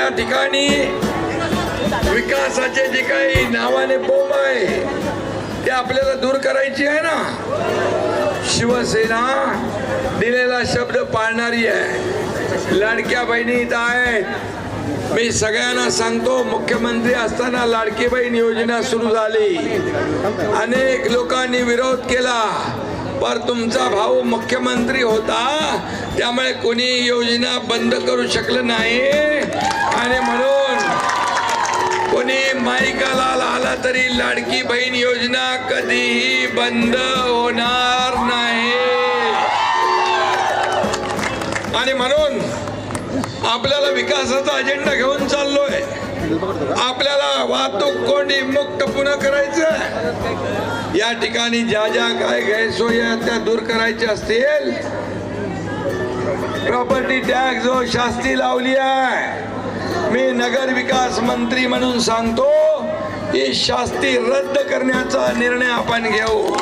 या ठिकाणी विकासाचे जे काही नावाने बोंब आहे ते आपल्याला दूर करायची आहे ना? शिवसेना दिलेला शब्द पाळणारी आहे. लाडक्या बहिणी इथं आहेत. मी सगळ्यांना सांगतो मुख्यमंत्री असताना लाडकी बहीण योजना सुरू झाली. अनेक लोकांनी विरोध केला पर तुमचा भाऊ मुख्यमंत्री होता त्यामुळे कोणी योजना बंद करू शकलं नाही. आणि म्हणून. कोणी मायकाला आला तरी लाडकी बहीण योजना कधीही बंद होणार नाही. आणि म्हणून आपल्याला विकासाचा अजेंडा घेऊन चाललोय. आपल्याला वाहतूक कोंडी मुक्त पुन्हा करायचं या ठिकाणी ज्या ज्या काय गैरसोयी आहेत त्या दूर करायच्या असतील. प्रॉपर्टी टॅक्स जो शास्ती लावली आहे. मी नगर विकास मंत्री म्हणून सांगतो ही शास्ती रद्द करण्याचा निर्णय आपण घेऊ.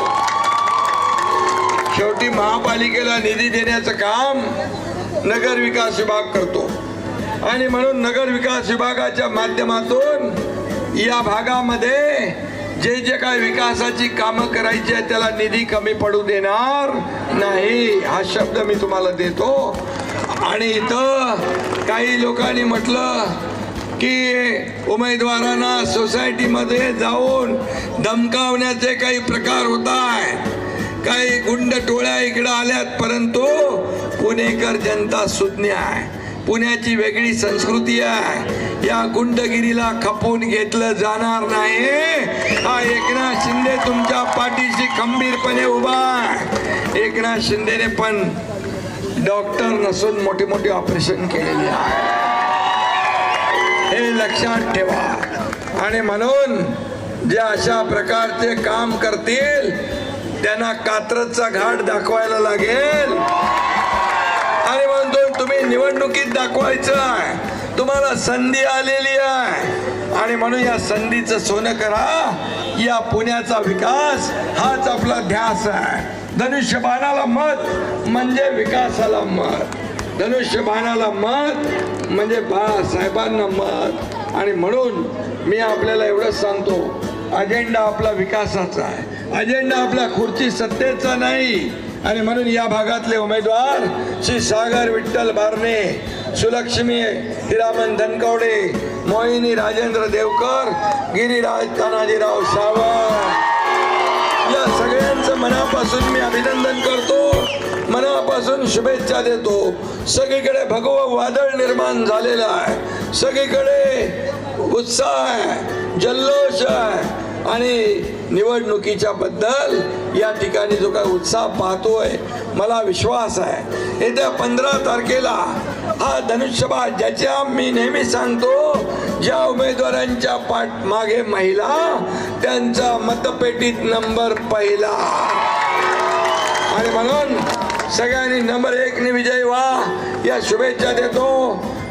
शेवटी महापालिकेला निधी देण्याचं काम नगर विकास विभाग करतो. आणि म्हणून नगर विकास विभागाच्या माध्यमातून या भागामध्ये जे जे काय विकासाची कामं करायची आहे त्याला निधी कमी पडू देणार नाही. हा शब्द मी तुम्हाला देतो. आणि इथं काही लोकांनी म्हटलं की उमेदवारांना सोसायटीमध्ये जाऊन धमकावण्याचे काही प्रकार होत आहेत काही गुंड टोळ्या इकडं आल्यात परंतु पुणेकर जनता सुज्ञ आहे. पुण्याची वेगळी संस्कृती आहे. या गुंडगिरीला खपून घेतलं जाणार नाही. हा एकनाथ शिंदे तुमच्या पाठीशी खंबीरपणे उभा आहे. एकनाथ शिंदेने पण डॉक्टर नसून मोठे मोठे ऑपरेशन केलेले आहे. हे लक्षात ठेवा. आणि म्हणून जे अशा प्रकारचे काम करतील त्यांना कात्रजचा घाट दाखवायला लागेल. आणि म्हणतो तुम्ही निवडणुकीत दाखवायचं आहे. तुम्हाला संधी आलेली आहे. आणि म्हणून या संधीचं सोनं करा. या पुण्याचा विकास हाच आपला ध्यास आहे. धनुष्यबाणाला मत म्हणजे विकासाला मत. धनुष्यबाणाला मत म्हणजे बाळासाहेबांना मत. आणि म्हणून मी आपल्याला एवढंच सांगतो अजेंडा आपला विकासाचा आहे. अजेंडा आपला खुर्ची सत्तेचा नाही. आणि म्हणून या भागातले उमेदवार श्री सागर विठ्ठल बारणे सुलक्ष्मी हिरामन धनकवडे मोहिनी राजेंद्र देवकर गिरीराज तानाजीराव सावंत. मनापासून मी अभिनंदन करतो. मनापासून शुभेच्छा देतो. सगळीकडे भगव वादळ निर्माण झालेलं आहे. सगळीकडे उत्साह आहे जल्लोष आहे आणि निवडणुकीच्या बद्दल या ठिकाणी जो काही उत्साह पाहतोय मला विश्वास आहे. येत्या पंधरा तारखेला हा धनुष्यबाद ज्याच्या मी नेहमी सांगतो ज्या उमेदवारांच्या पाठ मागे महिला त्यांचा मतपेटीत नंबर पहिला. आणि म्हणून सगळ्यांनी नंबर एक ने विजयी व्हा. या शुभेच्छा देतो.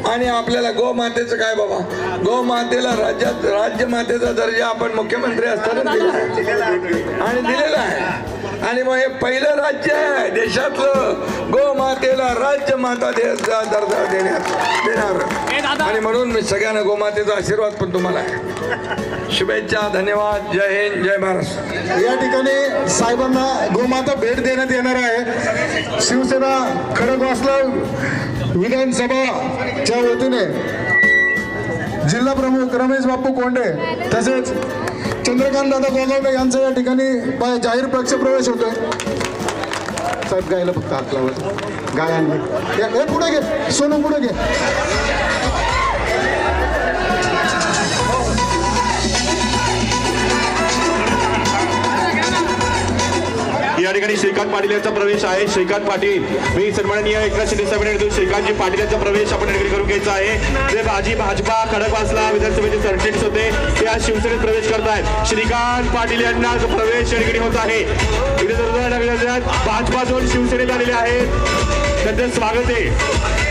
आणि आपल्याला गोमातेचं काय बाबा? गोमातेला राज्यात राज्यमातेचा दर्जा आपण मुख्यमंत्री असताना दिला आहे. आणि दिलेला आहे. आणि मग हे पहिलं राज्य आहे देशातलं. गोमातेला राज्यमाता दे दर्जा देण्यात देणार. आणि म्हणून मी सगळ्यांना गोमातेचा आशीर्वाद पण तुम्हाला आहे. शुभेच्छा धन्यवाद जय हिंद जय महाराष्ट्र या ठिकाणी साहेबांना गोमाता भेट देण्यात येणार आहे. शिवसेना खडकवासला विधानसभाच्या वतीने. जिल्हा प्रमुख रमेश बापू कोंडे तसेच चंद्रकांत दादा गोगावडे यांचा या ठिकाणी जाहीर पक्ष प्रवेश होतोय. साहेब गायला फक्त हात लावत गायांनी. हे पुढे घे. सोनू पुढे घे. ठिकाणी श्रीकांत पाटील यांचा प्रवेश आहे. श्रीकांत पाटील मी सन्माननीय एकनाथ शिंदे साहेबांनी श्रीकांतजी पाटील यांचा प्रवेश आपण या ठिकाणी करून घ्यायचा आहे. जे माजी भाजपा खडकवासला विधानसभेचे सरचिटणीस होते ते आज शिवसेनेत प्रवेश करत आहेत श्रीकांत पाटील यांना जो प्रवेश या ठिकाणी होत आहे इथे भाजपा दोन शिवसेनेत आलेले आहेत. त्यांचं स्वागत आहे.